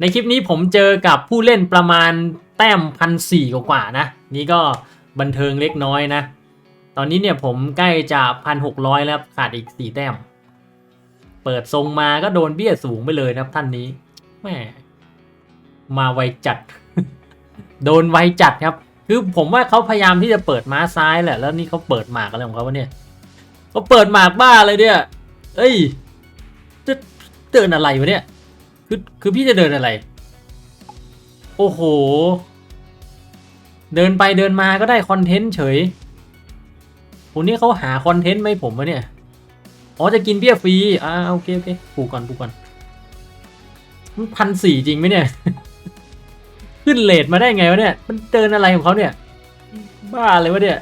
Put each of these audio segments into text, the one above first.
ในคลิปนี้ผมเจอกับผู้เล่นประมาณแต้มพันสี่กว่านะ นี่ก็บันเทิงเล็กน้อยนะ ตอนนี้เนี่ยผมใกล้จะพันหกร้อยแล้วขาดอีกสี่แต้ม เปิดทรงมาก็โดนเบี้ยสูงไปเลยครับท่านนี้แม่มาไวจัด โดนไวจัดครับ คือผมว่าเขาพยายามที่จะเปิดม้าซ้ายแหละ แล้วนี่เขาเปิดหมากอะไรของเขาวะเนี่ยเขาเปิดหมากบ้าเลยเนี่ย เอ้ยจะเดินอะไรวะเนี่ย คือคือพี่จะเดินอะไร โอ้โห เดินไปเดินมาก็ได้คอนเทนต์เฉยคนนี้เขาหาคอนเทนต์ไหมาให้ผมวะเนี่ย อ๋อจะกินเบี้ยฟรี อ่าโอเคโอเคปลูกก่อนปลูกก่อนมันพันสี่จริงไหมเนี่ย ขึ้นเลทมาได้ไงวะเนี่ย มันเดินอะไรของเขาเนี่ย บ้าเลยวะเนี่ย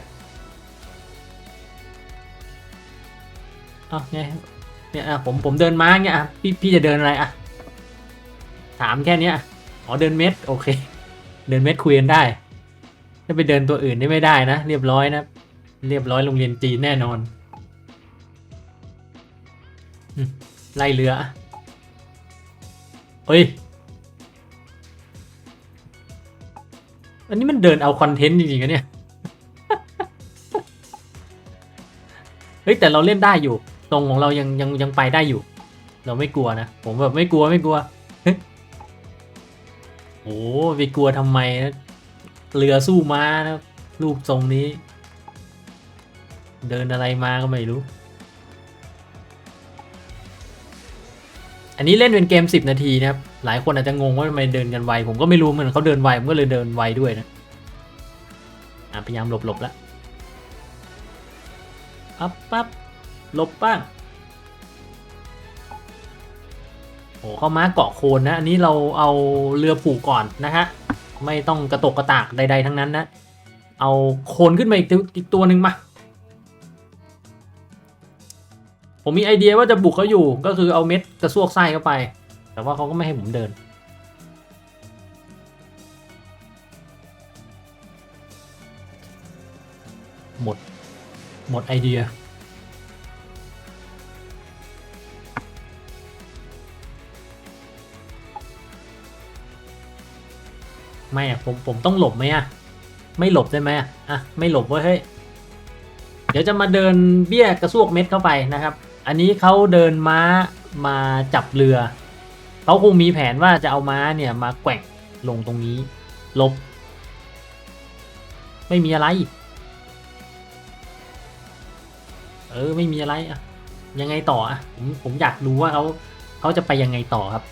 เอาไงเนี่ยอะผมผมเดินมาเงี้ยอะพี่พี่จะเดินอะไรอะ ถามแค่เนี้ยอ๋อเดินเม็ดโอเค เดินเม็ดคุยกันได้ ถ้าไปเดินตัวอื่นนี่ไม่ได้นะ เรียบร้อยนะ เรียบร้อยโรงเรียนจีนแน่นอนไล่เรือเฮ้ย อันนี้มันเดินเอาคอนเทนต์จริงๆนะเนี่ย เฮ้ยแต่เราเล่นได้อยู่ ตรงของเรายังยังยังไปได้อยู่ เราไม่กลัวนะ ผมแบบไม่กลัวไม่กลัว โอ้ไปกลัวทำไมนะเรือสู้ม้านะรูปทรงนี้ เดินอะไรมาก็ไม่รู้ อันนี้เล่นเป็นเกม 10 นาทีนะครับ หลายคนอาจจะงงว่าทำไมเดินกันไว ผมก็ไม่รู้เหมือนเขาเดินไว ผมก็เลยเดินไวด้วยนะอะพยายามหลบหลบแล้วปั๊บปั๊บหลบบ้าง อ้เข้ามาเกาะโคนนะ อันนี้เราเอาเรือผูกก่อนนะฮะ ไม่ต้องกระตกกระตากใดๆทั้งนั้นนะ เอาโคนขึ้นมาอีกตัวอีกตัวหนึ่งมา ผมมีไอเดียว่าจะบุกเขาอยู่ ก็คือเอาเม็ดกระซวกไส้เข้าไป แต่ว่าเขาก็ไม่ให้ผมเดินหมด หมดไอเดีย ไม่อะผมผมต้องหลบไหมอะไม่หลบได้ไหมอะอะไม่หลบเว้ยเฮ้ยเดี๋ยวจะมาเดินเบี้ยกระซวกเม็ดเข้าไปนะครับ อันนี้เขาเดินม้ามาจับเรือเขาคงมีแผนว่าจะเอาม้าเนี่ยมาแกว่งลงตรงนี้หลบ ไม่มีอะไร เออไม่มีอะไรอะยังไงต่ออะผมผมอยากรู้ว่าเขาเขาจะไปยังไงต่อครับ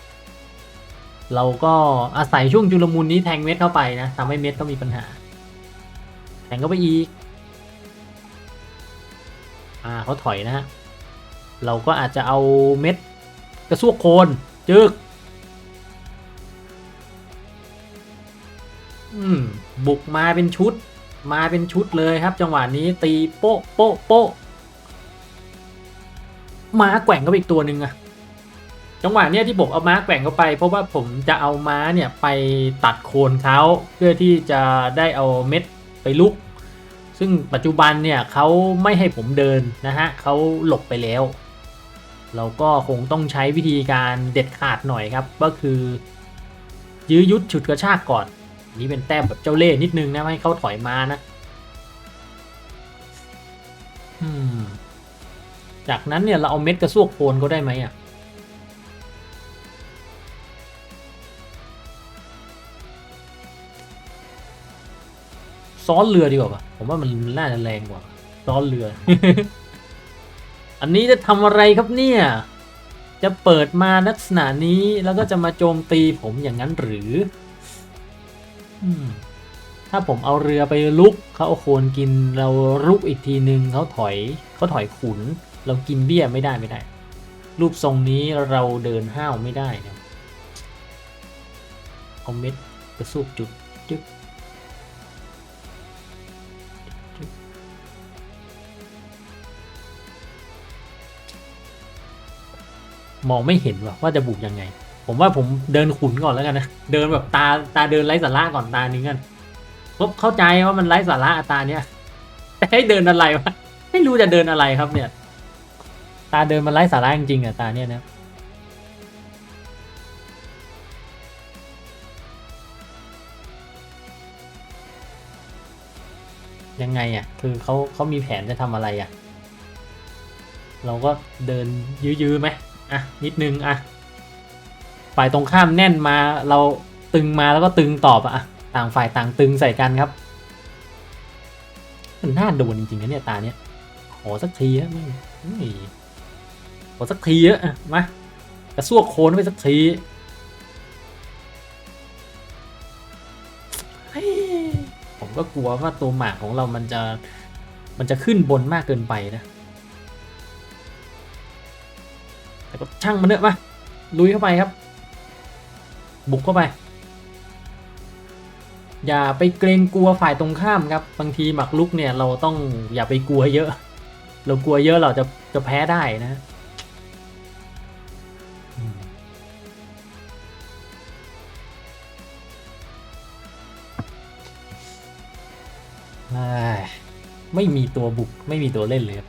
เราก็อาศัยช่วงจุลมุนนี้แทงเม็ดเข้าไปนะทำให้เม็ดก็มีปัญหา แทงเข้าไปอีก อ่าเขาถอยนะฮะ เราก็อาจจะเอาเม็ดกระซวกโคนจึกอืมบุกมาเป็นชุด มาเป็นชุดเลยครับ จังหวะนี้ตีโป๊ะโป๊ะโป๊ะมาแกว่งก็อีกตัวหนึ่งอะ จังหวะเนี้ยที่ผมเอาม้าแกว่งเข้าไป เพราะว่าผมจะเอาม้าเนี่ยไปตัดโคนเขาเพื่อที่จะได้เอาเม็ดไปลุก ซึ่งปัจจุบันเนี่ยเขาไม่ให้ผมเดินนะฮะเขาหลบไปแล้ว เราก็คงต้องใช้วิธีการเด็ดขาดหน่อยครับ ก็คือ ยื้อยุดฉุดกระชากก่อน นี่เป็นแต้มแบบเจ้าเล่ห์นิดนึงนะให้เขาถอยมานะจากนั้นเนี่ยเราเอาเม็ดกระซวกโคนเขาได้ไหมอะ ซ้อนเรือดีกว่าปะผมว่ามันน่าจะแรงกว่า ซ้อนเรือ อันนี้จะทำอะไรครับเนี่ย จะเปิดมาลักษณะนี้แล้วก็จะมาโจมตีผมอย่างนั้นหรืออืมถ้าผมเอาเรือไปลุกเขาเอาโคนกินเราลุกอีกทีนึงเขาถอยเขาถอยขุน เรากินเบี้ยไม่ได้ไม่ได้ รูปทรงนี้เราเดินห้าวไม่ได้นะเอาเม็ดกระสูบจุดจึ๊ก มองไม่เห็นว่าจะบุกยังไง ผมว่าผมเดินขุนก่อนแล้วกันนะเดินแบบตาตาเดินไร้สาระก่อนตานึงกันเข้าใจว่ามันไร้สาระตาเนี้ยแต่ให้เดินอะไรวะไม่รู้จะเดินอะไรครับเนี่ย ตาเดินมันไร้สาระจริงๆอะตาเนี้ยนะยังไงอะ คือเขาเขามีแผนจะทำอะไรอะ เราก็เดินยื้อๆไหม อะนิดนึงอะฝ่ายตรงข้ามแน่นมาเราตึงมาแล้วก็ตึงตอบอะอะต่างฝ่ายต่างตึงใส่กันครับมันน่าโดนจริงๆนะเนี่ยตาเนี้ยขอสักทีอะไม่ขอสักทีอะมากระซวกโคนไปสักทีผมก็กลัวว่าตัวหมากของเรามันจะมันจะขึ้นบนมากเกินไปนะ แต่ก็ช่างมันเถอะมาลุยเข้าไปครับ บุกเข้าไป อย่าไปเกรงกลัวฝ่ายตรงข้ามครับบางทีหมักลุกเนี่ยเราต้องอย่าไปกลัวเยอะ เรากลัวเยอะเราจะจะแพ้ได้นะไม่มีตัวบุกไม่มีตัวเล่นเลยครับ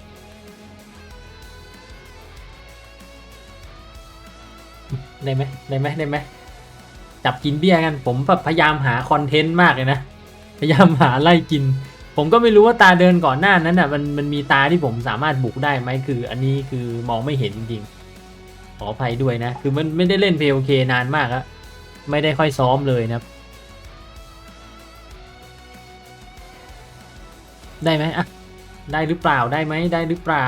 ได้ไหมได้ไหมได้ไหมจับกินเบี้ยกันผมพยายามหาคอนเทนต์มากเลยนะ พยายามหาไล่กิน ผมก็ไม่รู้ว่าตาเดินก่อนหน้านั้นอะมันมันมีตาที่ผมสามารถบุกได้ไหมคือ อันนี้คือมองไม่เห็นจริงๆขออภัยด้วยนะ คือมันไม่ได้เล่นเพลโอเคนานมากอะไม่ได้ค่อยซ้อมเลยนะได้ไหมอะได้หรือเปล่าได้ไหมได้หรือเปล่า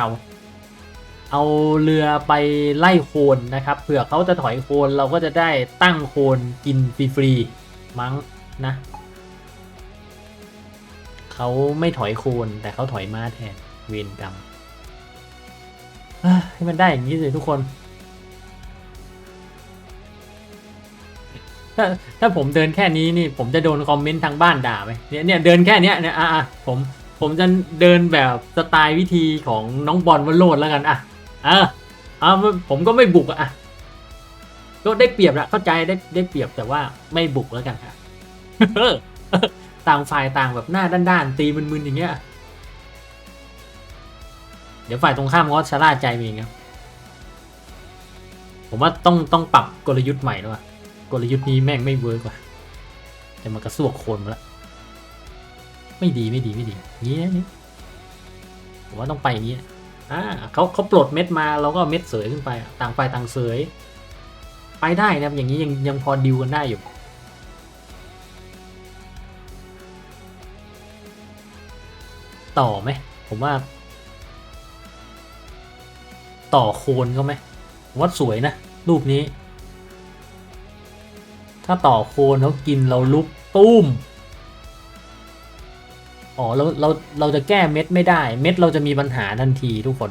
เอาเรือไปไล่โคลนนะครับเผื่อเขาจะถอยโคลนเราก็จะได้ตั้งโคลนกินฟรีๆมั้งนะเขาไม่ถอยโคลนแต่เขาถอยม้าแทนเวรกรรมให้มันได้อย่างนี้สิทุกคน ถ้าถ้าผมเดินแค่นี้นี่ ผมจะโดนคอมเมนต์ทางบ้านด่าไหมเนี่ยเนี่ยเดินแค่เนี้ยเนี่ยอะอะผมผมจะเดินแบบสไตล์วิธีของน้องบอลวันโลดแล้วกันอะ เออเอาผมก็ไม่บุกอะอะก็ได้เปรียบละเข้าใจได้ได้เปรียบแต่ว่าไม่บุกแล้วกันค่ะต่างฝ่ายต่างแบบหน้าด้านๆตีมึนๆอย่างเงี้ย เดี๋ยวฝ่ายตรงข้ามก็ชะล่าใจไปเองครับผมว่าต้องต้องปรับกลยุทธ์ใหม่แล้วอะกลยุทธ์นี้แม่งไม่เวิร์กว่ะจะมากระซวกโคนมาล้วไม่ดีไม่ดีไม่ดีนี้นี่ผมว่าต้องไปอย่างนี้ อ่าเขาเขาปลดเม็ดมาเราก็เม็ดเสยขึ้นไป ต่างฝ่ายต่างเสย ไปได้นะอย่างนี้ยังยังพอดิวกันได้อยู่ต่อไหมผมว่า ต่อโคนเขาไหมผมว่าสวยนะ รูปนี้ ถ้าต่อโคนเขากินเราลุกตุ้ม อ๋อเราเราเราจะแก้เม็ดไม่ได้ เม็ดเราจะมีปัญหาทันทีทุกคน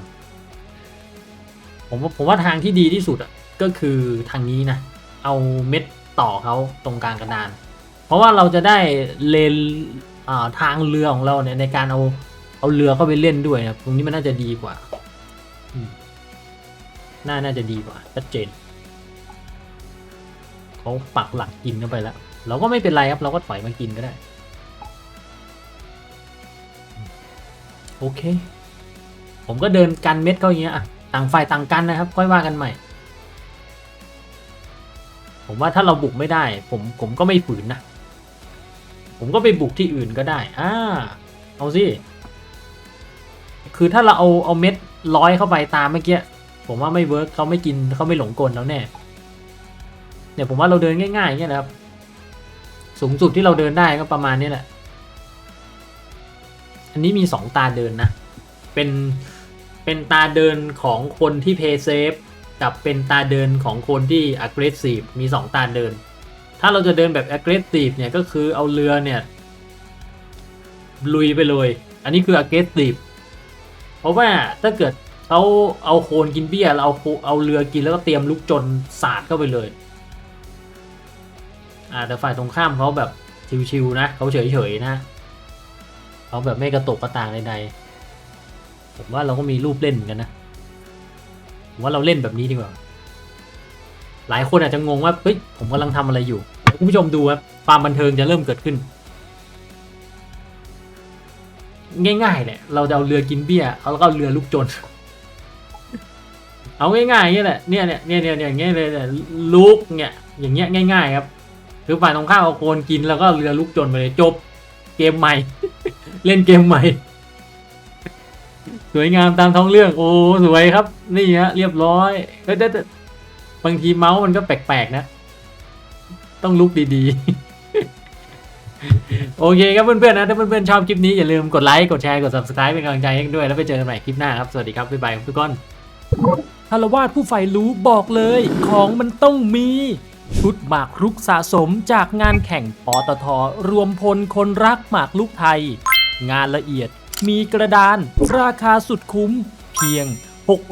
ผมว่าผมว่าทางที่ดีที่สุดอะก็คือทางนี้นะ เอาเม็ดต่อเขาตรงกลางกระดาน เพราะว่าเราจะได้เลนทางเรือของเราเนี่ยในการเอาเอาเรือเข้าไปเล่นด้วยนะตรงนี้มันน่าจะดีกว่าน่าน่าจะดีกว่าชัดเจนเขาปักหลักกินเข้าไปแล้ว เราก็ไม่เป็นไรครับเราก็ถอยมากินก็ได้ อเค ผมก็เดินกันเม็ดเขาอย่างเงี้ยอะต่างฝ่ายต่างกันนะครับ ค่อยว่ากันใหม่ ผมว่าถ้าเราบุกไม่ได้ ผมผมก็ไม่ฝืนนะ ผมก็ไปบุกที่อื่นก็ได้อ่าเอาสิคือถ้าเราเอาเอาเม็ดร้อยเข้าไปตามเมื่อกี้ผมว่าไม่เวิร์กเขาไม่กินเขาไม่หลงกลแล้วแน่เนี่ยผมว่าเราเดินง่ายๆอย่างเงี้ยนะครับ สูงสุดที่เราเดินได้ก็ประมาณนี้แหละ อันนี้มีสองตาเดินนะ เป็น เป็นตาเดินของคนที่เพย์เซฟกับเป็นตาเดินของคนที่ aggressive มีสองตาเดิน ถ้าเราจะเดินแบบ aggressive เนี่ยก็คือเอาเรือเนี่ย ลุยไปเลย อันนี้คือ aggressive เพราะว่าถ้าเกิดเขาเอาโคนกินเบี้ยเราเอาเอาเรือกินแล้วก็เตรียมลุกจนสาดเข้าไปเลย อ่าแต่ฝ่ายตรงข้ามเขาแบบชิวๆนะเขาเฉยๆนะ เขาแบบไม่กระตกกระตากใดๆผมว่าเราก็มีรูปเล่นเหมือนกันนะผมว่าเราเล่นแบบนี้ดีกว่า หลายคนอาจจะงงว่าเฮ้ยผมกำลังทำอะไรอยู่คุณผู้ชมดูครับความบันเทิงจะเริ่มเกิดขึ้น ง่ายๆแหละเราจะเอาเรือกินเบี้ยเอาแล้วก็เรือลุกจน เอาง่ายๆอย่างนี้แหละเนี่ยเนี่ยเนี่ยเนี่ยอย่างเงี้ยเลยเนี่ยลุกเนี่ยอย่างเงี้ยง่าย ๆ ครับ คือฝ่ายตรงข้ามเอาโคนกินแล้วก็เรือลุกจนไปเลยจบเกมใหม่ เล่นเกมใหม่ สวยงามตามท้องเรื่อง โอ้สวยครับ นี่ฮะเรียบร้อยเอ้ยแต่บางทีเมาส์มันก็แปลกๆนะ ต้องลุกดีๆ โอเคครับเพื่อนๆนะ ถ้าเพื่อนๆชอบคลิปนี้อย่าลืมกดไลค์กดแชร์กด subscribe เป็นกำลังใจให้กันด้วย แล้วไปเจอกันใหม่คลิปหน้าครับ สวัสดีครับบ๊ายบายทุกคนคารวาสผู้ใฝ่รู้บอกเลย ของมันต้องมี ชุดหมากรุกสะสมจากงานแข่งปตทรวมพลคนรักหมากลุกไทย งานละเอียด มีกระดาน ราคาสุดคุ้ม เพียง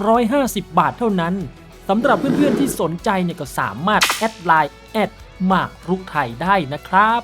650 บาทเท่านั้นสำหรับเพื่อนๆที่สนใจเนี่ยก็สามารถแอดไลน์แอดหมากรุกไทยได้นะครับ